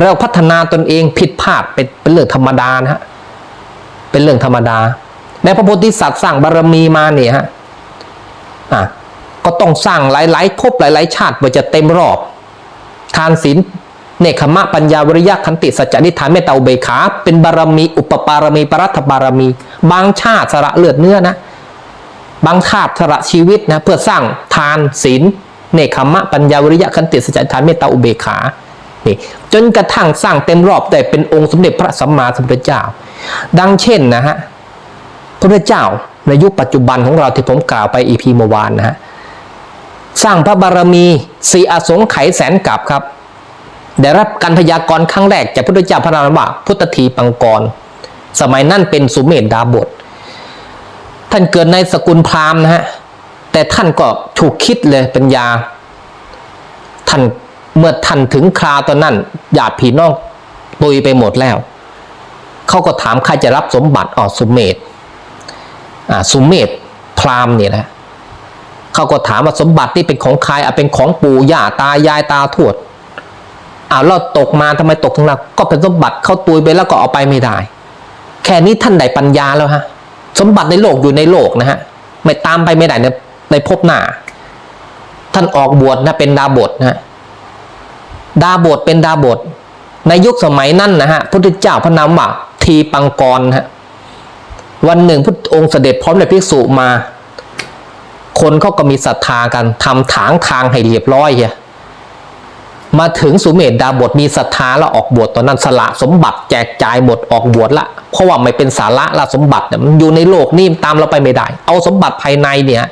เราพัฒนาตนเองผิดพลาดเป็นเป็นเรื่องธรรมดานะฮะเป็นเรื่องธรรมดาในพระโพธิสัตว์สร้างบารมีมาเนี่ยฮะอะก็ต้องสร้างหลายๆภพหลาย ๆ ชาติกว่าจะเต็มรอบ ทานศีลเนคขมะปัญญาวริยะขันติสัจจนิธานเมตตาอุเบกขา เป็นบารมี อุปปารมีปรัตถบารมี บางชาติสละเลือดเนื้อนะ บางชาติสละชีวิตนะเพื่อสร้างทานศีลเนคขมะปัญญาวริยะขันติสัจจนิธานเมตตาอุเบกขา นี่จนกระทั่งสร้างเต็มรอบได้เป็นองค์สมเด็จพระสัมมาสัมพุทธเจ้า ดังเช่นนะฮะพระพุทธเจ้าในยุคปัจจุบันของเราที่ผมกล่าวไปอีพีเมื่อวานนะฮะสร้างพระบารมีสี่อสงไขยแสนกับครับ ได้รับการพยากรณ์ครั้งแรกจากพระพุทธเจ้าพระนามว่าพุทธทีปังกร สมัยนั้นเป็นสุเมธดาบท ท่านเกิดในสกุลพราหมณ์นะฮะแต่ท่านก็ถูกคิดเลยป็นยาท่าน เมื่อท่านถึงคราวตอนนั้นญาติพี่น้องตุยไปหมดแล้ว เขาก็ถามใครจะรับสมบัติอ๋อสุเมธอ่าสุเมธพราหมณ์เนี่ยนะเขาก็ถามว่าสมบัตินี่เป็นของใครอะเป็นของปู่ย่าตายายตาทวดอ้าวเราตกมาทำไมตกทั้งนั้นก็เป็นสมบัติเขาตุยไปแล้วก็เอาไปไม่ได้ แค่นี้ท่านได้ปัญญาแล้วฮะสมบัติในโลกอยู่ในโลกนะฮะไม่ตามไปไม่ได้ในในภพหน้า ท่านออกบวชนะเป็นดาบทนะฮะ ดาบทเป็นดาบท ในยุคสมัยนั้นนะฮะพุทธเจ้าพระนามว่าทีปังกรฮะวันหนึ่งพระองค์เสด็จพร้อมด้วยภิกษุมา คนเขาก็มีศรัทธากันทำถางทางให้เรียบร้อยเฮียมาถึงสุเมธดาบทมีศรัทธาแล้วออกบวชตอนนั้นสละสมบัติแจกจ่ายหมดออกบวชละ เพราะว่าไม่เป็นสาระละสมบัติมันอยู่ในโลกนี่ตามเราไปไม่ได้ เอาสมบัติภายในเนี่ย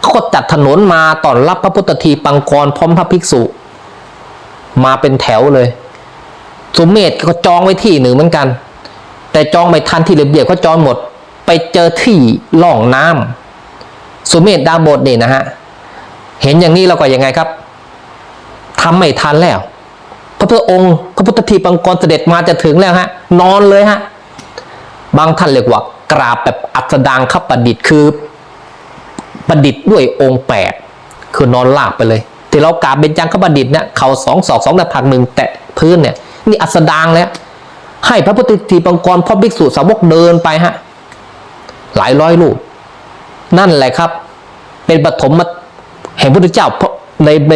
เขาก็จัดถนนมาต้อนรับพระพุทธทีปังกรพร้อมพระภิกษุ มาเป็นแถวเลย สุเมธก็จองไว้ที่หนึ่งเหมือนกัน แต่จองไม่ทันที่ระเบียบก็จองหมด ไปเจอที่ล่องน้ำสุเมธดาบทนี่นะฮะเห็นอย่างนี้เราก็ยังไงครับทำไม่ทันแล้ว พระพุทธองค์พระพุทธทีปังกรเสด็จมาจะถึงแล้วฮะ นอนเลยฮะ บางท่านเรียกว่า กราบแบบอัสดางขับประดิษฐ์คือ ประดิษฐ์ด้วยองค์แปดคือนอนลาบไปเลย ที่เรากาบเบญจังขประดิษฐ์เนี่ยเขาสองศอกสองหน้าผากหนึ่งแตะพื้นเนี่ยนี่อัสดางแล้ว ให้พระพุทธทีปังกรพ่อภิกษุสาวกเดินไปฮะหลายร้อยลูกนั่นแหละครับ เป็นปฐมแห่งพระพุทธเจ้าเพราะในใน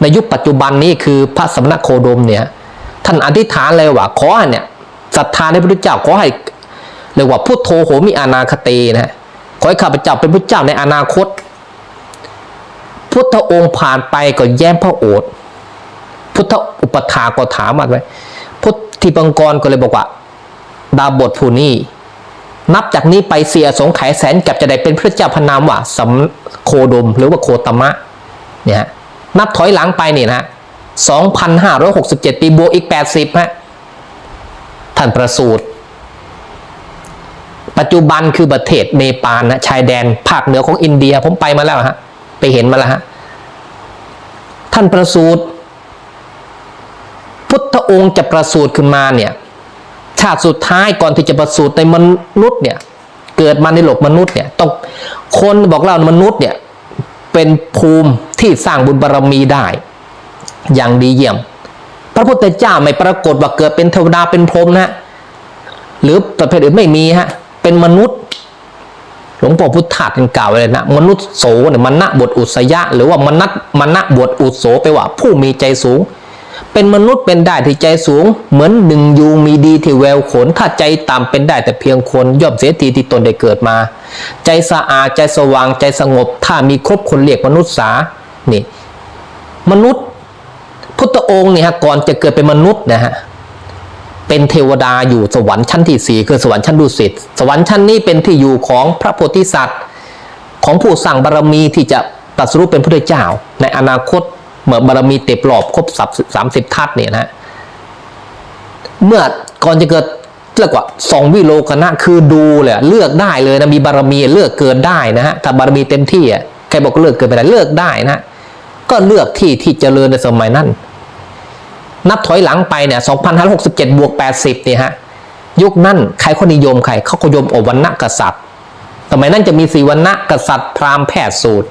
ในยุคปัจจุบันนี้คือพระสมณโคดมเนี่ย ท่านอธิษฐานเลยว่าขอเนี่ยศรัทธาในพระพุทธเจ้าขอให้เรียกว่าพุทโธโหมิอานาคเตนะฮะ ขอให้ข้าพเจ้าเป็นพระเจ้าในอนาคต พุทธองค์ผ่านไปก็แย้มพระโอษฐ์พุทธอุปถาก็ถามมาไว้พุทธิปังกรก็เลยบอกว่า ดาบทผู้นี้นับจากนี้ไปเสียสงไขยแสนกับจะได้เป็นพระเจ้าพนามว่าสำโคดมหรือว่าโคตมะเนี่ยฮะนับถอยหลังไปนี่นะ2,567 ปีบวกอีก 80ฮะท่านประสูติ ปัจจุบันคือประเทศเนปาลนะชายแดนภาคเหนือของอินเดียผมไปมาแล้วฮะไปเห็นมาแล้วฮะท่านประสูติพุทธองค์จะประสูติขึ้นมาเนี่ยชาติสุดท้ายก่อนที่จะประสูติในมนุษย์เนี่ยเกิดมาในโลกมนุษย์เนี่ยต้องคนบอกเล่ามนุษย์เนี่ยเป็นภูมิที่สร้างบุญบารรมีได้ อย่างดีเยี่ยม พระพุทธเจ้าไม่ปรากฏว่าเกิดเป็นเทวดาเป็นพรหมนะหรือประเภทอื่นไม่มีฮะ เป็นมนุษย์หลวงพ่อพุทธาท่านกล่าวไว้เลยนะ มนุษย์โสเนี่ยมันนะบทอุสยะ หรือว่ามนัตมณะบทอุโสไปว่า ผู้มีใจสูง เป็นมนุษย์เป็นได้ที่ใจสูง เหมือนหนึ่งยูมีดีที่แววขน ถ้าใจต่ำเป็นได้แต่เพียงคนย่อมเสียทีที่ตนได้เกิดมา ใจสะอาดใจสว่างใจสงบ ถ้ามีครบคนเรียกมนุษย์สานี่ มนุษย์ พุทธองค์เนี่ยฮะก่อนจะเกิดเป็นมนุษย์นะฮะ เป็นเทวดาอยู่สวรรค์ชั้นที่สี่คือสวรรค์ชั้นดุสิตสวรรค์ชั้นนี้เป็นที่อยู่ของพระโพธิสัตว์ ของผู้สั่งบารมีที่จะตรัสรู้เป็นพระเจ้า ในอนาคตเมื่อบารมีเต็มรอบครบสามสิบทัศเนี่ยนะเมื่อก่อนจะเกิดเรียกว่าสองวิโลกนะคือดูเลยเลือกได้เลยนะมีบารมีเลือกเกิดได้นะฮะถ้าบารมีเต็มที่อะใครบอกเลือกเกิดไม่ได้เลือกได้นะ ก็เลือกที่ที่เจริญในสมัยนั้น นับถอยหลังไปเนี่ย2,567 บวก 80เนี่ยฮะ ยุคนั้นใครเขานิยมใครเขาก็ยมอวันณะกษัตริย์สมัยนั้นจะมีสีวันณะกษัตริย์พราหมณ์แพทย์สูตร